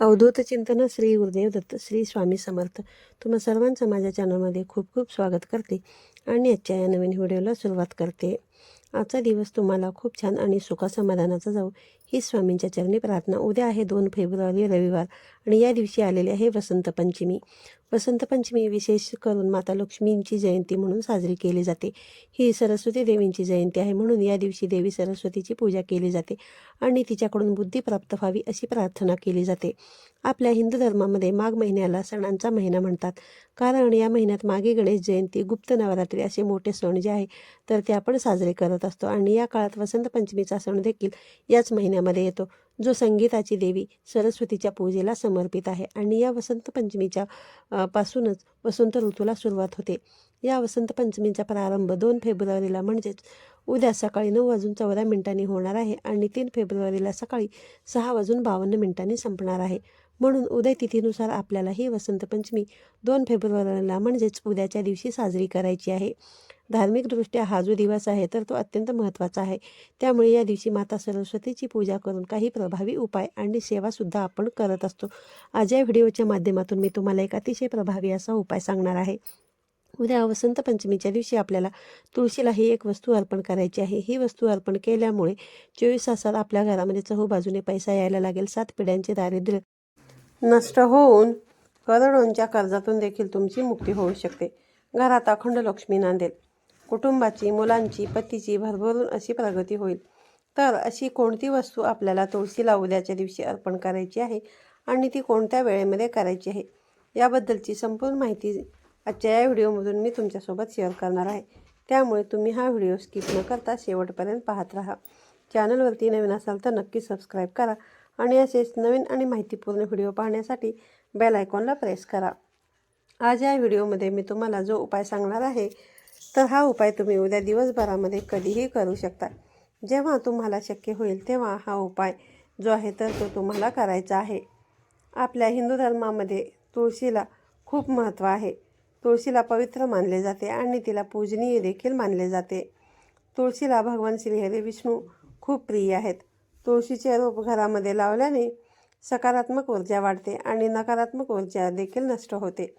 अवधूत चिंतन श्री गुरुदेव दत्त श्री स्वामी समर्थ. तुम्हा सर्वांचं माझ्या चॅनलमध्ये खूप खूप स्वागत करते आणि आजच्या या नवीन व्हिडिओला सुरुवात करते. आजचा दिवस तुम्हाला खूप छान आणि सुखासमाधानाचा जाऊ. ही स्वामींच्या चरणी प्रार्थना. उद्या आहे दोन फेब्रुवारी रविवार आणि या दिवशी आलेली आहे वसंत पंचमी. वसंत पंचमी विशेष करून माता लक्ष्मींची जयंती म्हणून साजरी केली जाते. ही सरस्वती देवींची जयंती आहे म्हणून या दिवशी देवी सरस्वतीची पूजा केली जाते आणि तिच्याकडून बुद्धी प्राप्त व्हावी अशी प्रार्थना केली जाते. आपल्या हिंदू धर्मामध्ये माघ महिन्याला सणांचा महिना म्हणतात. कारण या महिन्यात मागे गणेश जयंती गुप्त नवरात्री असे मोठे सण जे आहे तर ते आपण साजरे करत असतो. आणि या काळात वसंत पंचमीचा सण देखील याच महिन्यात महिन्यामध्ये येतो. जो संगीताची देवी सरस्वतीच्या पूजेला समर्पित आहे आणि या वसंत पंचमीच्या पासूनच वसंत ऋतूला सुरुवात होते. या वसंत पंचमीचा प्रारंभ दोन फेब्रुवारीला म्हणजेच उद्या सकाळी नऊ वाजून चौदा मिनिटांनी होणार आहे आणि तीन फेब्रुवारीला सकाळी सहा वाजून बावन्न मिनिटांनी संपणार आहे. म्हणून उदय तिथीनुसार आपल्याला ही वसंत पंचमी दोन फेब्रुवारीला म्हणजेच उद्याच्या दिवशी साजरी करायची आहे. धार्मिकदृष्ट्या हा जो दिवस आहे तर तो अत्यंत महत्त्वाचा आहे. त्यामुळे या दिवशी माता सरस्वतीची पूजा करून काही प्रभावी उपाय आणि सेवासुद्धा आपण करत असतो. आज या व्हिडिओच्या माध्यमातून मी तुम्हाला एक अतिशय प्रभावी असा उपाय सांगणार आहे. उद्या वसंत पंचमीच्या दिवशी आपल्याला तुळशीला ही एक वस्तू अर्पण करायची आहे. ही वस्तू अर्पण केल्यामुळे चोवीस तासात आपल्या घरामध्ये चहूबाजूने पैसा यायला लागेल. सात पिढ्यांचे दारिद्र्य नष्ट होऊन करोडोंच्या कर्जातून देखील तुमची मुक्ती होऊ शकते. घरात अखंड लक्ष्मी नांदेल. कुटुंबाची मुलांची पतीची भरभरून अशी प्रगती होईल. तर अशी कोणती वस्तू आपल्याला तुळशीला उद्याच्या दिवशी अर्पण करायची आहे आणि ती कोणत्या वेळेमध्ये करायची आहे? याबद्दलची संपूर्ण माहिती आजच्या या व्हिडिओमधून मी तुमच्यासोबत शेअर करणार आहे. त्यामुळे तुम्ही हा व्हिडिओ स्किप न करता शेवटपर्यंत पाहत राहा. चॅनलवरती नवीन असाल तर नक्की सबस्क्राईब करा आणि असेच नवीन आणि माहितीपूर्ण व्हिडिओ पाहण्यासाठी बेल आयकॉनला प्रेस करा. आज या व्हिडिओमध्ये मी तुम्हाला जो उपाय सांगणार आहे तर हा उपाय तुम्ही उद्या दिवसभरामध्ये कधीही करू शकता. जेव्हा तुम्हाला शक्य होईल तेव्हा हा उपाय जो आहे तर तो तुम्हाला करायचा आहे. आपल्या हिंदू धर्मामध्ये तुळशीला खूप महत्त्व आहे. तुळशीला पवित्र मानले जाते आणि तिला पूजनीय देखील मानले जाते. तुळशीला भगवान श्रीहरी विष्णू खूप प्रिय आहेत. तुळशीचे रोप घरामध्ये लावल्याने सकारात्मक ऊर्जा वाढते आणि नकारात्मक ऊर्जा देखील नष्ट होते.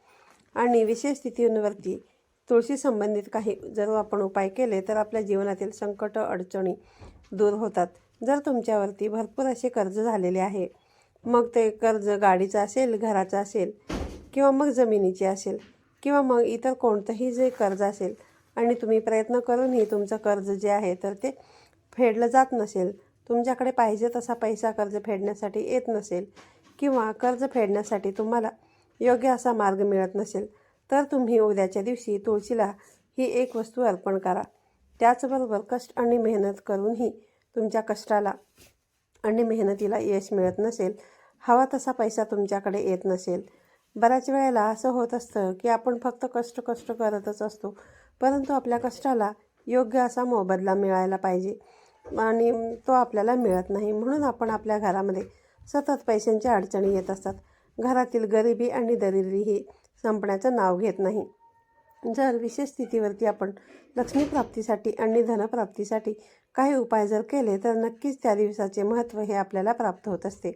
आणि विशेष स्थितींवरती तुळशी संबंधित काही जर आपण उपाय केले तर आपल्या जीवनातील संकट अडचणी दूर होतात. जर तुमच्यावरती भरपूर असे कर्ज झालेले आहे मग ते कर्ज गाडीचं असेल घराचं असेल किंवा मग जमिनीचे असेल किंवा मग इतर कोणतंही जे कर्ज असेल आणि तुम्ही प्रयत्न करूनही तुमचं कर्ज जे आहे तर ते फेडलं जात नसेल तुमच्याकडे पाहिजे तसा पैसा कर्ज फेडण्यासाठी येत नसेल किंवा कर्ज फेडण्यासाठी तुम्हाला योग्य असा मार्ग मिळत नसेल तर तुम्ही उद्याच्या दिवशी तुळशीला ही एक वस्तू अर्पण करा. त्याचबरोबर कष्ट आणि मेहनत करूनही तुमच्या कष्टाला आणि मेहनतीला यश मिळत नसेल हवा तसा पैसा तुमच्याकडे येत नसेल. बऱ्याच वेळेला असं होत असतं की आपण फक्त कष्ट कष्ट करतच असतो परंतु आपल्या कष्टाला योग्य असा मोबदला मिळायला पाहिजे आणि तो आपल्याला मिळत नाही. म्हणून आपण आपल्या घरामध्ये सतत पैशांच्या अडचणी येत असतात. घरातील गरिबी आणि दरिद्री ही संपण्याचं नाव घेत नाही. जर विशेष स्थितीवरती आपण लक्ष्मी प्राप्तीसाठी आणि धनप्राप्तीसाठी काही उपाय जर केले तर नक्कीच त्या दिवसाचे महत्त्व हे आपल्याला प्राप्त होत असते.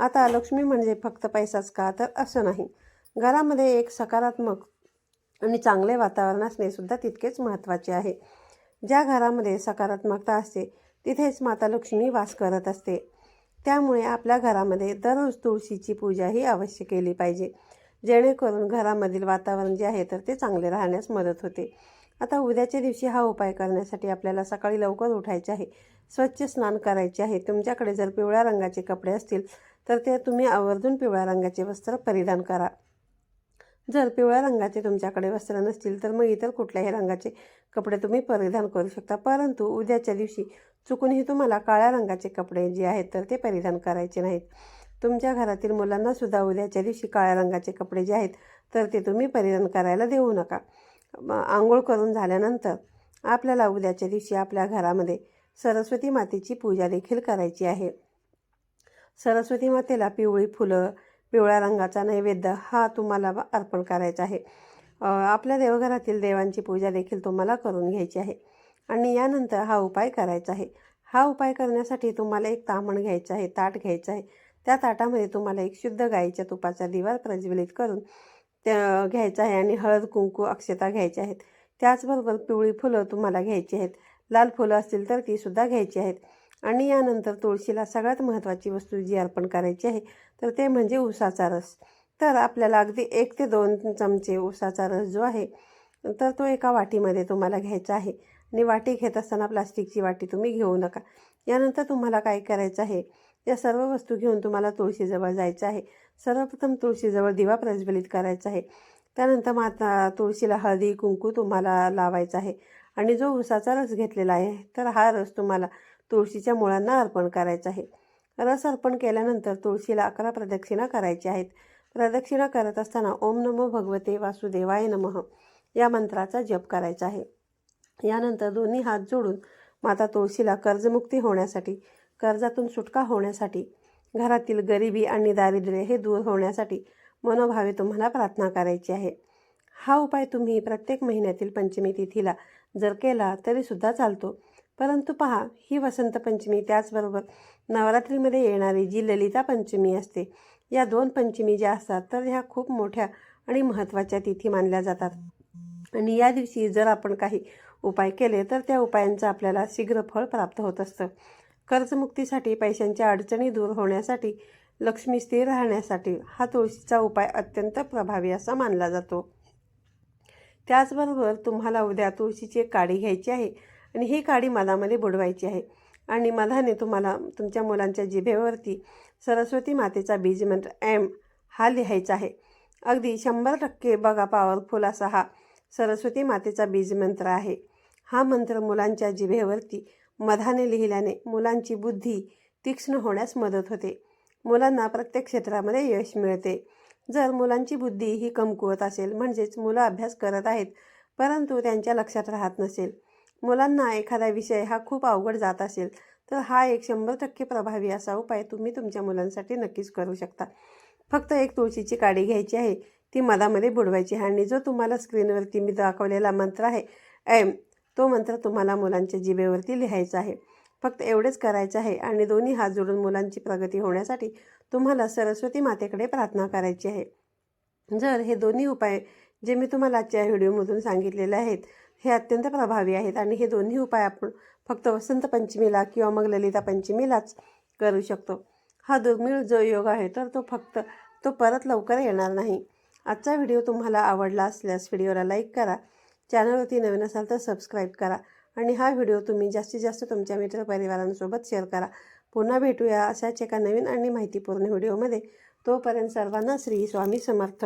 आता लक्ष्मी म्हणजे फक्त पैसाच का? तर असं नाही. घरामध्ये एक सकारात्मक आणि चांगले वातावरण असणे सुद्धा तितकेच महत्त्वाचे आहे. ज्या घरामध्ये सकारात्मकता असते तिथेच माता लक्ष्मी वास करत असते. त्यामुळे आपल्या घरामध्ये दररोज तुळशीची पूजा ही अवश्य केली पाहिजे. जेणेकरून घरामधील वातावरण जे आहे तर ते चांगले राहण्यास मदत होते. आता उद्याच्या दिवशी हा उपाय करण्यासाठी आपल्याला सकाळी लवकर उठायचे आहे. स्वच्छ स्नान करायचे आहे. तुमच्याकडे जर पिवळ्या रंगाचे कपडे असतील तर ते तुम्ही आवर्जून पिवळ्या रंगाचे वस्त्र परिधान करा. जर पिवळ्या रंगाचे तुमच्याकडे वस्त्र नसतील तर मग इतर कुठल्याही रंगाचे कपडे तुम्ही परिधान करू शकता. परंतु उद्याच्या दिवशी चुकूनही तुम्हाला काळ्या रंगाचे कपडे जे आहेत तर ते परिधान करायचे नाहीत. तुमच्या घरातील मुलांना सुद्धा उद्याच्या दिवशी काळ्या रंगाचे कपडे जे आहेत तर ते तुम्ही परिधान करायला देऊ नका. आंघोळ करून झाल्यानंतर आपल्याला उद्याच्या दिवशी आपल्या घरामध्ये सरस्वती मातेची पूजा देखील करायची आहे. सरस्वती मातेला पिवळी फुलं पिवळ्या रंगाचा नैवेद्य हा तुम्हाला अर्पण करायचा आहे. आपल्या देवघरातील देवांची पूजा देखील तुम्हाला करून घ्यायची आहे. आणि यानंतर हा उपाय करायचा आहे. हा उपाय करण्यासाठी तुम्हाला एक तामण घ्यायचं आहे ताट घ्यायचं आहे. त्या ताटामध्ये तुम्हाला एक शुद्ध गाईच्या तुपाचा दिवा प्रज्वलित करून त्या घ्यायचा आहे आणि हळद कुंकू अक्षता घ्यायच्या आहेत. त्याचबरोबर पिवळी फुलं तुम्हाला घ्यायची आहेत. लाल फुलं असतील तर तीसुद्धा घ्यायची आहेत. आणि यानंतर तुळशीला सगळ्यात महत्त्वाची वस्तू जी अर्पण करायची आहे तर ते म्हणजे उसाचा रस. तर आपल्याला अगदी एक ते दोन चमचे ऊसाचा रस जो आहे तर तो एका वाटीमध्ये तुम्हाला घ्यायचा आहे. आणि वाटी घेत असताना प्लास्टिकची वाटी तुम्ही घेऊ नका. यानंतर तुम्हाला काय करायचं आहे या सर्व वस्तू घेऊन तुम्हाला तुळशीजवळ जायचं आहे. सर्वप्रथम तुळशीजवळ दिवा प्रज्वलित करायचा आहे. त्यानंतर माता तुळशीला हळदी कुंकू तुम्हाला लावायचा आहे. आणि जो उसाचा रस घेतलेला आहे तर हा रस तुम्हाला तुळशीच्या मुळांना अर्पण करायचा आहे. रस अर्पण केल्यानंतर तुळशीला अकरा प्रदक्षिणा करायच्या आहेत. प्रदक्षिणा करत असताना ओम नमो भगवते वासुदेवाय नमः या मंत्राचा जप करायचा आहे. यानंतर दोन्ही हात जोडून माता तुळशीला कर्जमुक्ती होण्यासाठी कर्जातून सुटका होण्यासाठी घरातील गरिबी आणि दारिद्र्य हे दूर होण्यासाठी मनोभावे तुम्हाला प्रार्थना करायची आहे. हा उपाय तुम्ही प्रत्येक महिन्यातील पंचमी तिथीला जर केला तरीसुद्धा चालतो. परंतु पहा ही वसंत पंचमी त्याचबरोबर नवरात्रीमध्ये येणारी जी ललिता पंचमी असते या दोन पंचमी ज्या असतात तर ह्या खूप मोठ्या आणि महत्त्वाच्या तिथी मानल्या जातात. आणि या दिवशी जर आपण काही उपाय केले तर त्या उपायांचं आपल्याला शीघ्र फळ प्राप्त होत असतं. कर्जमुक्तीसाठी पैशांच्या अडचणी दूर होण्यासाठी लक्ष्मी स्थिर राहण्यासाठी हा तुळशीचा उपाय अत्यंत प्रभावी असा मानला जातो. त्याचबरोबर तुम्हाला उद्या तुळशीची एक काडी घ्यायची आहे आणि ही काडी मधामध्ये बुडवायची आहे आणि मधाने तुम्हाला तुमच्या मुलांच्या जिभेवरती सरस्वती मातेचा बीजमंत्र एम हा लिहायचा आहे. अगदी शंभर टक्के बघा पॉवरफुल असा हा सरस्वती मातेचा बीजमंत्र आहे. हा मंत्र मुलांच्या जिभेवरती मधाने लिहिल्याने मुलांची बुद्धी तीक्ष्ण होण्यास मदत होते. मुलांना प्रत्येक क्षेत्रामध्ये यश मिळते. जर मुलांची बुद्धी ही कमकुवत असेल म्हणजेच मुलं अभ्यास करत आहेत परंतु त्यांच्या लक्षात राहत नसेल. मुलांना एखादा विषय हा खूप अवघड जात असेल तर हा एक शंभर टक्के प्रभावी असा उपाय तुम्ही तुमच्या मुलांसाठी नक्कीच करू शकता. फक्त एक तुळशीची काडी घ्यायची आहे ती मधामध्ये बुडवायची आणि जो तुम्हाला स्क्रीनवरती मी दाखवलेला मंत्र आहे एम तो मंत्र तुम्हाला मुलांच्या जिभेवरती लिहायचा आहे. फक्त एवढेच करायचं आहे आणि दोन्ही हात जोडून मुलांची प्रगती होण्यासाठी तुम्हाला सरस्वती मातेकडे प्रार्थना करायची आहे. जर हे दोन्ही उपाय जे मी तुम्हाला आजच्या व्हिडिओमधून सांगितलेले आहेत हे अत्यंत प्रभावी आहेत आणि हे दोन्ही उपाय आपण फक्त वसंत पंचमीला किंवा मग ललिता पंचमीलाच करू शकतो. हा दुर्मिळ जो योग आहे तर तो फक्त तो परत लवकर येणार नाही. आजचा व्हिडिओ तुम्हाला आवडला असल्यास व्हिडिओला लाईक करा चॅनलवरती नवीन असाल तर सबस्क्राईब करा आणि हा व्हिडिओ तुम्ही जास्तीत जास्त तुमच्या मित्रपरिवारांसोबत शेअर करा. पुन्हा भेटूया अशाच एका नवीन आणि माहितीपूर्ण व्हिडिओमध्ये तोपर्यंत सर्वांना श्री स्वामी समर्थ.